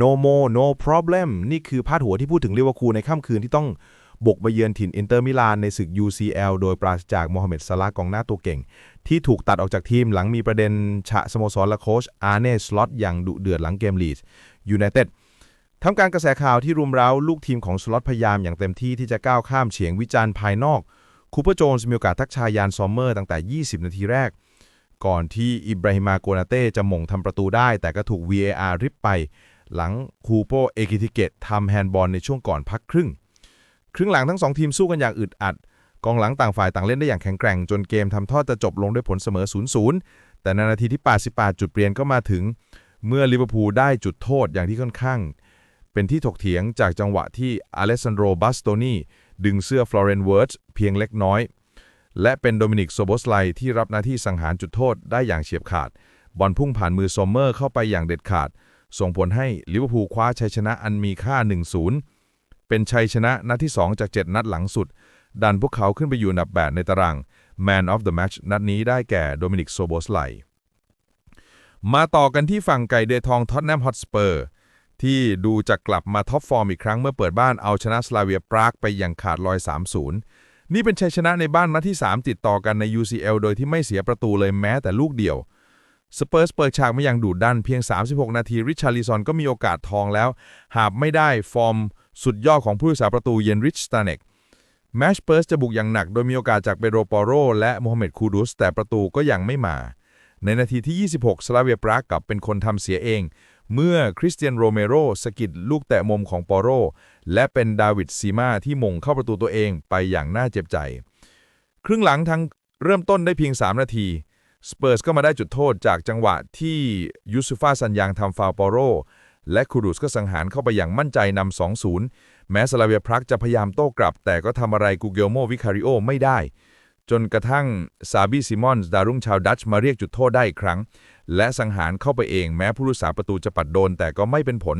no more no problem นี่คือพาดหัวที่พูดถึงลิเวอร์พูลในค่ำคืนที่ต้องบุกไปเยือนถิ่นอินเตอร์มิลานในศึก UCL โดยปราศจากโมฮัมเหม็ดซาลาห์กองหน้าตัวเก่ง ที่ถูกตัดออกจากทีมหลังมีประเด็นฉะสโมสรและโค้ชอาร์เน่สล็อตอย่างดุเดือดหลังเกมลีดยูไนเต็ดทำการกระแสข่าวที่รุมเร้าลูกทีมของสล็อตพยายามอย่างเต็มที่ที่จะก้าวข้ามเฉียงวิจารณ์ภายนอกคูเปอร์โจนส์มีโอกาสทักชายานซอมเมอร์ตั้งแต่ 20 นาทีแรก ก่อนที่อิบราฮิมาโกนาเต้จะหม่งทำประตูได้ แต่ก็ถูก VAR ริบไป หลังคูโปเอกิติเกตทำแฮนด์บอลในช่วงก่อนพักครึ่ง ครึ่งหลังทั้งสองทีมสู้กันอย่างอึดอัด กองหลังต่างฝ่ายต่างเล่นได้อย่างแข็งแกร่ง จนเกมทำทอดจะจบลงด้วยผลเสมอ 0-0 แต่ในนาทีที่ 88 จุดเปลี่ยนก็มาถึง เมื่อลิเวอร์พูลได้จุดโทษอย่างที่ค่อนข้าง เป็นที่ถกเถียงจากจังหวะที่อเลสซานโดบัสโตนีดึงเสื้อฟลอเรนเวิร์ตเพียงเล็กน้อย และเป็นโดมินิกโซโบสไลที่รับหน้าที่สังหารจุดโทษได้อย่างเฉียบขาด บอลพุ่งผ่านมือซอมเมอร์เข้าไปอย่างเด็ดขาด ส่งผลให้ลิเวอร์พูลคว้าชัยชนะอันมีค่า 1-0 เป็นชัยชนะนัดที่ 2 จาก 7 นัดหลังสุด ดันพวกเขาขึ้นไปอยู่อันดับ 8 ในตาราง Man of the Match นัดนี้ได้แก่โดมินิกโซโบสไลมาต่อกันที่ฝั่งไก่เดทองท็อตแนมฮอตสเปอร์ที่ดูจะกลับมาท็อปฟอร์มอีกครั้งเมื่อเปิดบ้านเอาชนะสลาเวียปรากไปอย่างขาดลอย 3-0 นี่เป็นชัยชนะในบ้านนัดที่ 3 ติดต่อกันใน UCL โดยที่ไม่เสียประตูเลยแม้แต่ลูกเดียว สเปอร์สเปิดฉากมาอย่างดุดันเพียง 36 นาที ริชาร์ลิซอนก็มีโอกาสทองแล้ว หากไม่ได้ฟอร์มสุดยอดของผู้รักษาประตูเยนริชสตาเนกแมชเปิร์สจะบุกอย่างหนักโดยมีโอกาสจากเปโดรปอโรและโมฮัมเหม็ดคูดุส แต่ประตูก็ยังไม่มา ในนาทีที่ 26 สลาเวียปรากกับเป็นคนทำเสียเอง เมื่อคริสเตียนโรเมโรสกิดลูกแตะมุมของปอโรและเป็นดาวิดซีมาที่มงเข้าประตูตัวเองไปอย่างน่าเจ็บใจ ครึ่งหลังทั้งเริ่มต้นได้เพียง 3 นาที สเปอร์สก็มาได้จุดโทษจากจังหวะที่ยูซุฟาซันยางทำฟาวปอโรและคูรุสก็สังหารเข้าไปอย่างมั่นใจนำ2-0 แม้สลาเวียพรักจะพยายามโต้กลับ แต่ก็ทำอะไรกูเกลโมวิคาริโอไม่ได้ จนกระทั่งซาบีซิมอนส์ดารุ่งชาวดัตช์มาเรียกจุดโทษได้อีกครั้ง และสังหารเข้าไปเองแม้ผู้รักษาประตูจะปัดโดนแต่ก็ไม่เป็นผล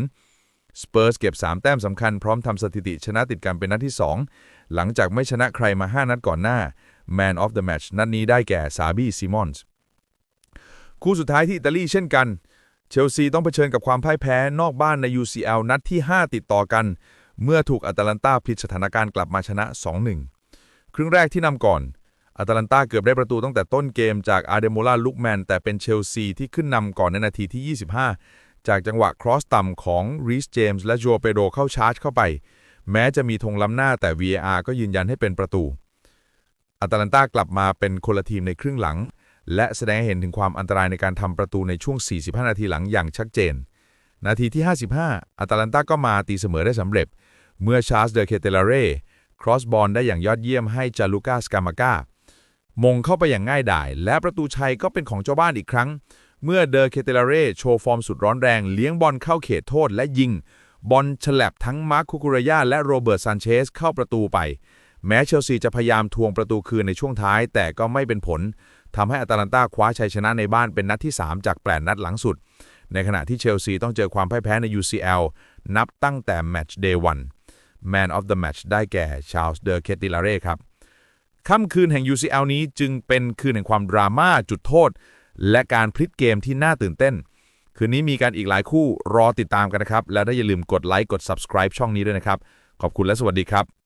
สเปอร์สเก็บ 3 แต้มสำคัญพร้อมทำสถิติชนะติดกันเป็นนัดที่ 2 หลังจากไม่ชนะใครมา 5 นัดก่อนหน้า Man of the Match นัดนี้ได้แก่ซาบีซิมอนส์ คู่สุดท้ายที่อิตาลีเช่นกัน เชลซีต้องเผชิญกับความพ่ายแพ้นอกบ้านใน UCL นัดที่ 5 ติดต่อกัน เมื่อถูกอัตแลนตาพลิกสถานการณ์กลับมาชนะ 2-1 ครึ่งแรกที่นำก่อนอัตแลนตาเกือบได้ประตูตั้งแต่ต้นเกมจากอาเดโมลาลุกแมนแต่เป็นเชลซีที่ขึ้นนำก่อนในนาทีที่ 25 จากจังหวะครอสต่ำของรีสเจมส์และโจเปโดเข้าชาร์จเข้าไป แม้จะมีธงล้ำหน้าแต่ VAR ก็ยืนยันให้เป็นประตูอัตแลนตากลับมาเป็นคนละทีมในครึ่งหลัง และแสดงให้เห็นถึงความอันตรายในการทำประตูในช่วง 45 นาทีหลังอย่างชัดเจน นาทีที่ 55 อัตแลนตาก็มาตีเสมอได้สำเร็จ เมื่อชาร์ลส์เดอเคเตลาเร่ครอสบอลได้อย่างยอดเยี่ยมให้จาลูกาสกามากามงเข้าไปอย่างง่ายดาย และประตูชัยก็เป็นของเจ้าบ้านอีกครั้ง เมื่อเดอเคเตลาเร่โชว์ฟอร์มสุดร้อนแรง เลี้ยงบอลเข้าเขตโทษและยิง บอลฉลับทั้งมาร์คคุกุรายาและโรเบิร์ตซานเชสเข้าประตูไป แม้เชลซีจะพยายามทวงประตูคืนในช่วงท้าย แต่ก็ไม่เป็นผล ทำให้อัตแลนตาคว้าชัยชนะในบ้านเป็นนัดที่ 3 จากแปดนัดหลังสุด ในขณะที่เชลซีต้องเจอความพ่ายแพ้ใน UCL นับตั้งแต่แมตช์เดย์วัน Man of the Match ได้แก่ชาลส์เดอเคติลาเร่ครับค่ำคืนแห่ง UCL นี้จึงเป็นคืนแห่งความดราม่าจุดโทษ และการพลิกเกมที่น่าตื่นเต้น คืนนี้มีการอีกหลายคู่รอติดตามกันนะครับ และได้อย่าลืมกดไลค์กด subscribe ช่องนี้ด้วยนะครับ ขอบคุณและสวัสดีครับ